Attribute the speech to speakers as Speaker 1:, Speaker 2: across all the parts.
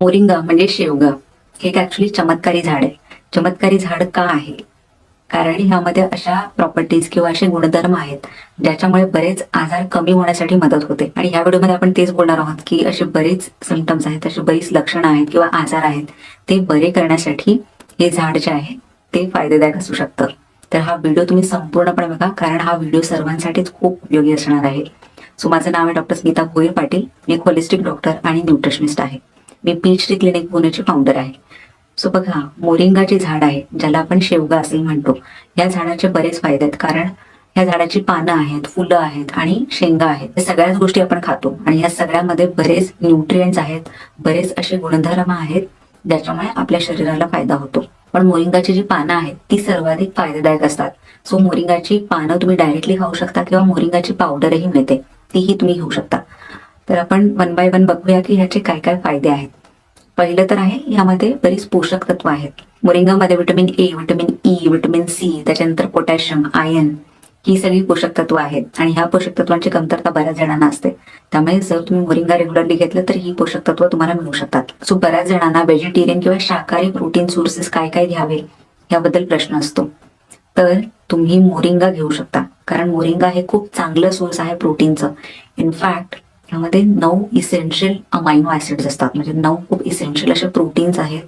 Speaker 1: Moringa म्हणजे शेवगा. हे एक ऍक्च्युली चमत्कारी झाड आहे. चमत्कारी झाड का आहे? कारण ह्यामध्ये अशा प्रॉपर्टीज किंवा असे गुणधर्म आहेत ज्याच्यामुळे बरेच आजार कमी होण्यासाठी मदत होते. आणि ह्या व्हिडिओमध्ये आपण तेच बोलणार आहोत की असे बरेच सिमटम्स आहेत अशी बरीच लक्षणं आहेत किंवा आजार आहेत ते बरे करण्यासाठी हे झाड जे आहे ते फायदेदायक असू शकतं. तर हा व्हिडिओ तुम्ही संपूर्णपणे बघा कारण हा व्हिडिओ सर्वांसाठीच खूप उपयोगी असणार आहे. सो माझं नाव आहे डॉक्टर स्मिता भोईर पाटील. मी एक होलिस्टिक डॉक्टर आणि न्यूट्रिशनिस्ट आहे. मी पीच डी क्लिनिक पुणेची फाउंडर आहे. सो बघा मोरिंगाचे झाड आहे ज्याला आपण शेवगा असे म्हणतो या झाडाचे बरेच फायदे आहेत. कारण या झाडाची पानं आहेत फुलं आहेत आणि शेंगा आहेत. या सगळ्याच गोष्टी आपण खातो आणि या सगळ्यामध्ये बरेच न्यूट्रिएंट्स आहेत बरेच असे गुणधर्म आहेत ज्याच्यामुळे आपल्या शरीराला फायदा होतो. पण मोरिंगाची जी पानं आहेत ती सर्वाधिक फायदेदायक असतात. सो मोरिंगाची पानं तुम्ही डायरेक्टली खाऊ शकता किंवा मोरिंगाची पावडरही मिळते तीही तुम्ही घेऊ शकता. तर आपण वन बाय वन बघूया की ह्याचे काय काय फायदे आहेत. पहिलं तर आहे यामध्ये बरीच पोषक तत्व आहेत. मोरिंगामध्ये vitamin A vitamin E vitamin C त्याच्यानंतर पोटॅशियम आयर्न ही सगळी पोषक तत्व आहेत. आणि ह्या पोषक तत्वांची कमतरता बऱ्याच जणांना असते. त्यामुळे जर तुम्ही मोरिंगा रेग्युलरली घेतलं तर ही पोषक तत्व तुम्हाला मिळू शकतात. सो बऱ्याच जणांना व्हेजिटेरियन किंवा शाकाहारी प्रोटीन सोर्सेस काय काय घ्यावे याबद्दल प्रश्न असतो. तर तुम्ही मोरिंगा घेऊ शकता. कारण मोरिंगा हे खूप चांगलं सोर्स आहे प्रोटीनचं. इनफॅक्ट यामध्ये नऊ इसेन्शियल अमायनो ऍसिड्स असतात. म्हणजे नऊ खूप इसेन्शियल असे प्रोटीन्स आहेत.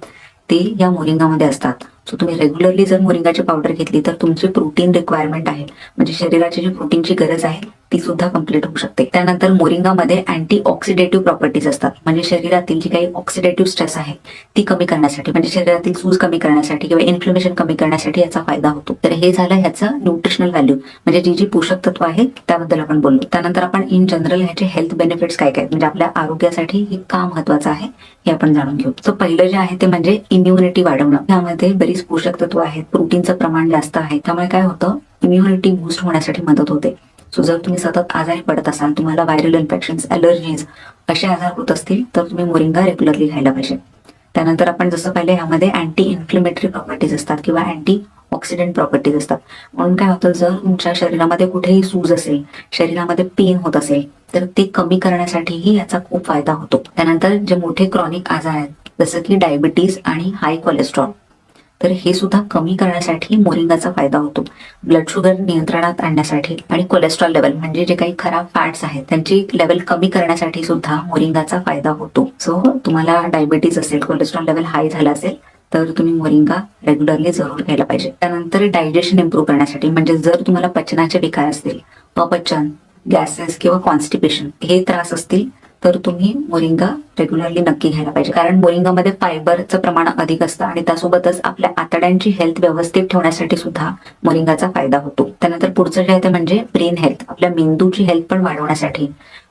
Speaker 1: ते या मोरिंगामध्ये असतात. सो तुम्ही रेग्युलरली जर मोरिंगाची पावडर घेतली तर तुमची प्रोटीन रिक्वायरमेंट आहे. म्हणजे शरीराची जी प्रोटीनची गरज आहे ती सुद्धा कंप्लीट होऊ शकते. त्यानंतर मोरिंगामध्ये अँटी ऑक्सिडेटिव्ह प्रॉपर्टीज असतात. म्हणजे शरीरातील जी काही ऑक्सिडेटिव्ह स्ट्रेस आहे ती कमी करण्यासाठी म्हणजे शरीरातील सूज कमी करण्यासाठी किंवा इन्फ्लमेशन कमी करण्यासाठी याचा फायदा होतो. तर हे झालं ह्याचं न्यूट्रिशनल व्हॅल्यू म्हणजे जी जी पोषक तत्व आहेत त्याबद्दल आपण बोललो. त्यानंतर आपण इन जनरल ह्याचे हेल्थ बेनिफिट्स काय काय? म्हणजे आपल्या आरोग्यासाठी हे का महत्वाचं आहे हे आपण जाणून घेऊ. तर पहिलं जे आहे ते म्हणजे इम्युनिटी वाढवणं. यामध्ये बरीच पोषक तत्व आहेत प्रोटीनचं प्रमाण जास्त आहे. त्यामुळे काय होतं इम्युनिटी बूस्ट होण्यासाठी मदत होते. सो जर तुम्ही सतत आजारी पडत असाल तुम्हाला व्हायरल इन्फेक्शन अलर्जीज असे आजार होत असतील तर तुम्ही मोरिंगा रेग्युलरली घ्यायला पाहिजे. त्यानंतर आपण जसं पाहिलं यामध्ये अँटी इन्फ्लेमेटरी प्रॉपर्टीज असतात किंवा अँटी ऑक्सिडेंट प्रॉपर्टीज असतात. म्हणून काय होतं जर तुमच्या शरीरामध्ये कुठेही सूज असेल शरीरामध्ये पेन होत असेल तर ते कमी करण्यासाठीही याचा खूप फायदा होतो. त्यानंतर जे मोठे क्रॉनिक आजार आहेत जसं की डायबिटीज आणि हाय कोलेस्ट्रॉल तर हे सुद्धा कमी करण्यासाठी मोरिंगाचा फायदा होतो. ब्लड शुगर नियंत्रणात आणण्यासाठी आणि कोलेस्ट्रॉल लेवल म्हणजे जे काही खराब फॅट्स आहेत त्यांची लेवल कमी करण्यासाठी सुद्धा मोरिंगाचा फायदा होतो. सो तुम्हाला डायबिटीज असेल कोलेस्ट्रॉल लेवल हाय झाला असेल तर तुम्ही मोरिंगा रेग्युलरली जरूर घ्यायला पाहिजे. त्यानंतर डायजेशन इम्प्रूव्ह करण्यासाठी म्हणजे जर तुम्हाला पचनाचे विकार असतील अपचन गॅसेस किंवा कॉन्स्टिपेशन हे त्रास असतील तर तुम्ही मोरिंगा रेग्युलरली नक्की घ्यायला पाहिजे. कारण मोरिंगामध्ये फायबरचं प्रमाण अधिक असतं आणि त्यासोबतच आपल्या आतड्यांची हेल्थ व्यवस्थित ठेवण्यासाठी सुद्धा मोरिंगाचा फायदा होतो. त्यानंतर पुढचं जे आहे ते म्हणजे ब्रेन हेल्थ आपल्या मेंदूची हेल्थ पण वाढवण्यासाठी.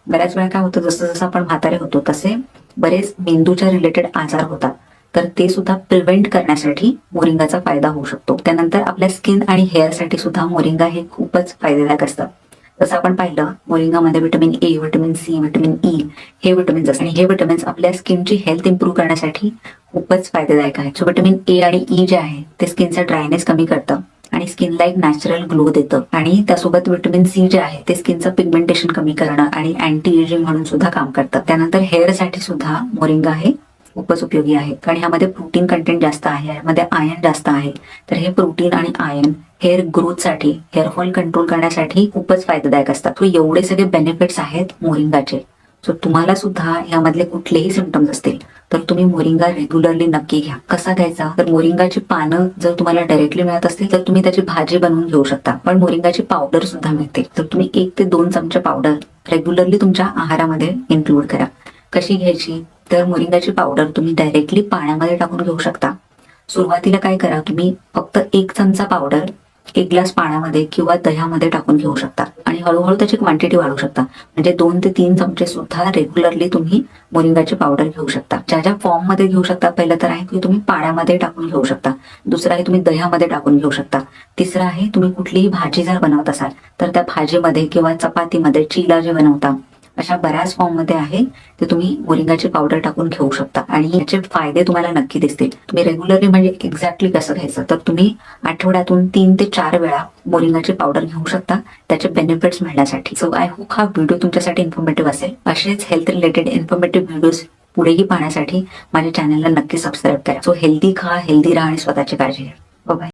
Speaker 1: बऱ्याच वेळा काय होतं जसं जसं आपण म्हातारे होतो तसे बरेच मेंदूच्या रिलेटेड आजार होतात. तर ते सुद्धा प्रिव्हेंट करण्यासाठी मोरिंगाचा फायदा होऊ शकतो. त्यानंतर आपल्या स्किन आणि हेअरसाठी सुद्धा मोरिंगा हे खूपच फायदेदायक असतं जसं आपण पाहिलं मोरिंगामध्ये vitamin A vitamin C vitamin E हे विटामिन्स आणि हे विटामिन्स आपल्या स्किनची हेल्थ इम्प्रूव्ह करण्यासाठी खूपच फायदेदायक आहेत. सो विटामिन ए आणि ई जे आहे ते स्किनचा ड्रायनेस कमी करतं आणि स्किनला एक नॅचरल ग्लो देतं. आणि त्यासोबत विटामिन सी जे आहे ते स्किनचं पिगमेंटेशन कमी करणं आणि अँटी एजिंग म्हणून सुद्धा काम करतं. त्यानंतर हेअरसाठी सुद्धा मोरिंगा हे खूपच उपयोगी आहे. कारण ह्यामध्ये प्रोटीन कंटेंट जास्त आहे यामध्ये आयर्न जास्त आहे. तर हे प्रोटीन आणि आयर्न हेअर ग्रोथसाठी हेअरफॉल कंट्रोल करण्यासाठी खूपच फायदेदायक असतात. एवढे सगळे बेनिफिट्स आहेत मोरिंगाचे सो तुम्हाला सुद्धा यामधले कुठलेही सिमटम्स असतील तर तुम्ही मोरिंगा रेग्युलरली नक्की घ्या. कसा घ्यायचा? तर मोरिंगाची पानं जर तुम्हाला डायरेक्टली मिळत असतील तर तुम्ही त्याची भाजी बनवून घेऊ शकता. पण मोरिंगाची पावडर सुद्धा मिळते तर तुम्ही एक ते दोन चमचे पावडर रेग्युलरली तुमच्या आहारामध्ये इन्क्लूड करा. कशी घ्यायची? तर मोरिंगाची पावडर तुम्ही डायरेक्टली पाण्यामध्ये टाकून घेऊ शकता. सुरुवातीला काय करा तुम्ही फक्त एक चमचा पावडर एक ग्लास पाण्यामध्ये किंवा दह्यामध्ये टाकून घेऊ शकता. आणि हळूहळू त्याची क्वांटिटी वाढवू शकता. म्हणजे दोन ते तीन चमचे सुद्धा रेग्युलरली तुम्ही मोरिंगाची पावडर घेऊ शकता. ज्या ज्या फॉर्ममध्ये घेऊ शकता पहिलं तर आहे की तुम्ही पाण्यामध्ये टाकून घेऊ शकता. दुसरं आहे तुम्ही दह्यामध्ये टाकून घेऊ शकता. तिसरं आहे तुम्ही कुठलीही भाजी जर बनवत असाल तर त्या भाजीमध्ये किंवा चपातीमध्ये चिला जे बनवता अशा बऱ्याच फॉर्ममध्ये आहे ते तुम्ही मोरिंगाची पावडर टाकून घेऊ शकता. आणि याचे फायदे तुम्हाला नक्की दिसतील. तुम्ही रेग्युलरली म्हणजे एक्झॅक्टली कसं घ्यायचं? तर तुम्ही आठवड्यातून तीन ते चार वेळा मोरिंगाची पावडर घेऊ शकता त्याचे बेनिफिट्स मिळण्यासाठी. सो आय होप हा व्हिडिओ तुमच्यासाठी इन्फॉर्मेटिव्ह असेल. असेच हेल्थ रिलेटेड इन्फॉर्मेटिव्ह व्हिडिओज पुढेही पाहण्यासाठी माझ्या चॅनलला नक्की सबस्क्राईब करा. सो हेल्दी खा हेल्दी राहा आणि स्वतःची काळजी घ्या. बाय